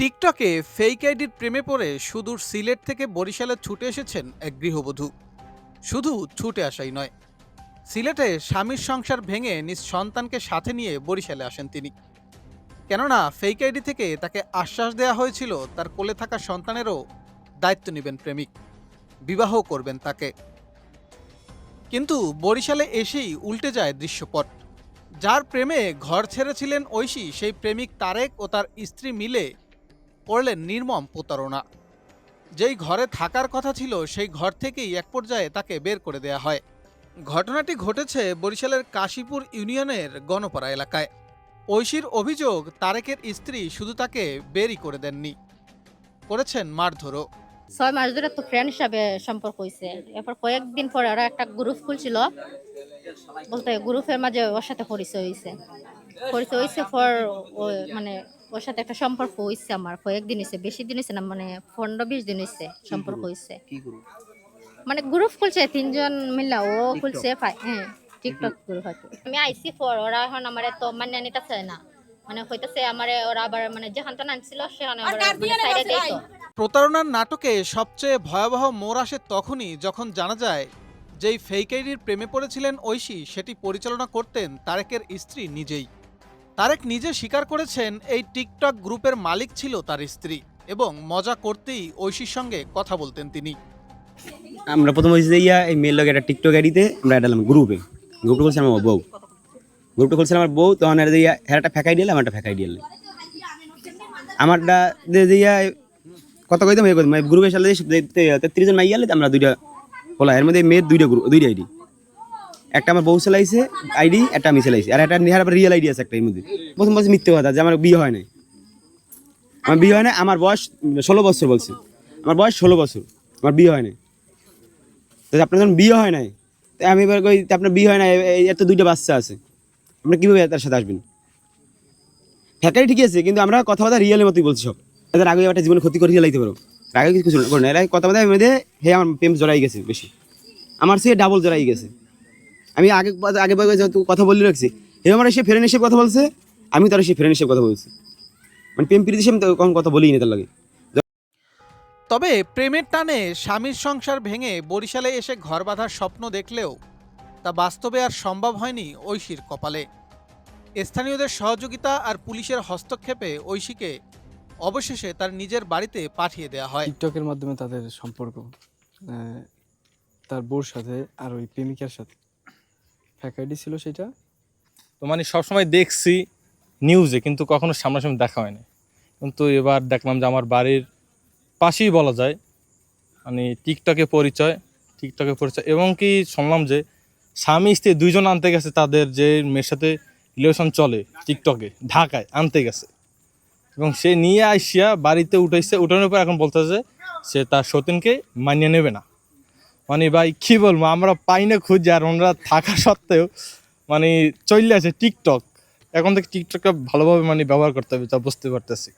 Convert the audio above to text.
টিকটকে ফেক আইডির প্রেমে পড়ে সুদূর সিলেট থেকে বরিশালে ছুটে এসেছেন এক গৃহবধূ। শুধু ছুটে আসাই নয়, সিলেটে স্বামীর সংসার ভেঙে নিজ সন্তানকে সাথে নিয়ে বরিশালে আসেন তিনি। কেননা ফেক আইডি থেকে তাকে আশ্বাস দেওয়া হয়েছিল, তার কোলে থাকা সন্তানেরও দায়িত্ব নেবেন প্রেমিক, বিবাহ করবেন তাকে। কিন্তু বরিশালে এসেই উল্টে যায় দৃশ্যপট। যার প্রেমে ঘর ছেড়েছিলেন ঐশী, সেই প্রেমিক তারেক ও তার স্ত্রী মিলে করলেন নির্মম প্রতারণা। যেই ঘরে থাকার কথা ছিল, সেই ঘর থেকেই এক পর্যায়ে তাকে বের করে দেয়া হয়। ঘটনাটি ঘটেছে বরিশালের কাশীপুর ইউনিয়নের গণপাড়া এলাকায়। ঐশীর অভিযোগ, তারেকের স্ত্রী শুধু তাকে বেরই করে দেননি। করেছেন মারধরও। ছয় মাস ধরে তো ফ্রেন্ড হিসাবে সম্পর্ক হয়েছে এরপর কয়েকদিন পরে ওরা একটা গ্রুপ খুলছিল। বলতে গ্রুপের মাঝে ওর সাথে পরিচয় হয়েছে পরিচয় হয়েছে পর মানে ওর সাথে একটা সম্পর্ক হয়েছে আমার কয়েকদিন বেশি দিন হয়েছে না মানে পনেরো বিশ দিন হয়েছে সম্পর্ক হয়েছে মানে গ্রুপ খুলছে তিনজন মিলা ও খুলছে হ্যাঁ টিকটক গ্রুপ আর আমি আইসি ওরা এখন আমার তো মানে নিতে চায় না। মানে হইতেছে আমার ওরা আবার মানে যেখান তো আনছিল সেখানে মানে সাইডে দেয় প্রতারণার নাটকে সবচেয়ে ভয়াবহ মোড় আসে তখনই যখন জানা যায় যেই ফেক আইডির প্রেমে পড়েছিলেন ঐশী সেটি পরিচালনা করতেন তারেকের স্ত্রী নিজেই। তারেক নিজে স্বীকার করেছেন এই টিকটক গ্রুপের মালিক ছিল তার স্ত্রী এবং মজা করতেই ঐশীর সঙ্গে কথা বলতেন তিনি। আমরা প্রথম যে, ইয়া, এই মেয়ের লগে একটা টিকটক আইডিতে আমরা এটা গ্রুপে। গ্রুপটা করছে আমার বউ। গ্রুপটা করছে আমার বউ, তখন এটা দিয়া হ্যাঁ একটা ফেকাই দিলে আমার একটা ফেকাই দিলে। আমারটা দিয়ে কত কইতাম গ্রুপের সাথে তেত্রিশ জন মাই গেলে আমরা দুইটা, বলা এর মধ্যে মেয়ের দুইটা গ্রুপ, দুইটা আইডি। একটা আমার বউ চালাইছে আইডি, একটা আমি চালাইছি। আর একটা নেহার রিয়েল আইডি আছে একটা এর মধ্যে। প্রথম বলছে মিথ্যে কথা, যে আমার বিয়ে হয় নাই। আমার বিয়ে হয় না আমার বয়স ষোলো বছর বলছে। আমার বয়স ষোলো বছর, আমার বিয়ে হয় নাই। তো আপনার যখন বিয়ে হয় নাই, তো আমি এবার কই আপনার বিয়ে হয় না এর তো দুইটা বাচ্চা আছে আপনি কীভাবে তার সাথে আসবেন? ফ্যাকারি ঠিকই আছে, কিন্তু আমরা কথাবার্তা রিয়েলের মতোই বলছি সব। এদের আগে একটা জীবনে ক্ষতি করে লাইতে পারো। আগে কিছু করে না। এরা কথাবার্তা মধ্যে হে আমার প্রেম জড়াই গেছে বেশি। আমার সে ডাবল জড়াই গেছে। আমি আগে আগে আগে যেহেতু কথা বলে রাখছি। হে আমার সে ফ্রেন্ড হিসেবে কথা বলছে আমি তার সে ফ্রেন্ড হিসেবে কথা বলছি। মানে প্রেম প্রীতি তো কখন কথা বলিনি তার লাগে। তবে প্রেমের টানে স্বামীর সংসার ভেঙে বরিশালে এসে ঘর বাঁধার স্বপ্ন দেখলেও তা বাস্তবে আর সম্ভব হয়নি ঐশীর কপালে। স্থানীয়দের সহযোগিতা আর পুলিশের হস্তক্ষেপে ঐশীকে অবশেষে তার নিজের বাড়িতে পাঠিয়ে দেওয়া হয়। টিকটকের মাধ্যমে তাদের সম্পর্ক তার বউর সাথে আর ওই প্রেমিকার সাথে। ফ্যাকাইডি ছিল সেটা? তো মানে সবসময় দেখছি নিউজে কিন্তু কখনো সামনাসামনি দেখা হয়নি। কিন্তু এবার দেখলাম যে আমার বাড়ির পাশেই বলা যায় মানে টিকটকে পরিচয় টিকটকে পরিচয়, এবং কি শুনলাম যে স্বামী, স্ত্রী দুইজন আনতে গেছে, তাদের যে মেয়ের সাথে রিলেশন চলে টিকটকে, ঢাকায় আনতে গেছে। এবং সে নিয়ে আসিয়া বাড়িতে উঠাইছে, উঠানোর পর এখন বলতেছে সে তার সতীনকে মানিয়ে নেবে না। মানে ভাই, কী বলব, আমরা পাই না খুঁজে আর ওনারা থাকা সত্ত্বেও মানে চলে আছে টিকটক। এখন থেকে টিকটকটা ভালোভাবে মানে ব্যবহার করতে হবে তা বুঝতে পারতেছি।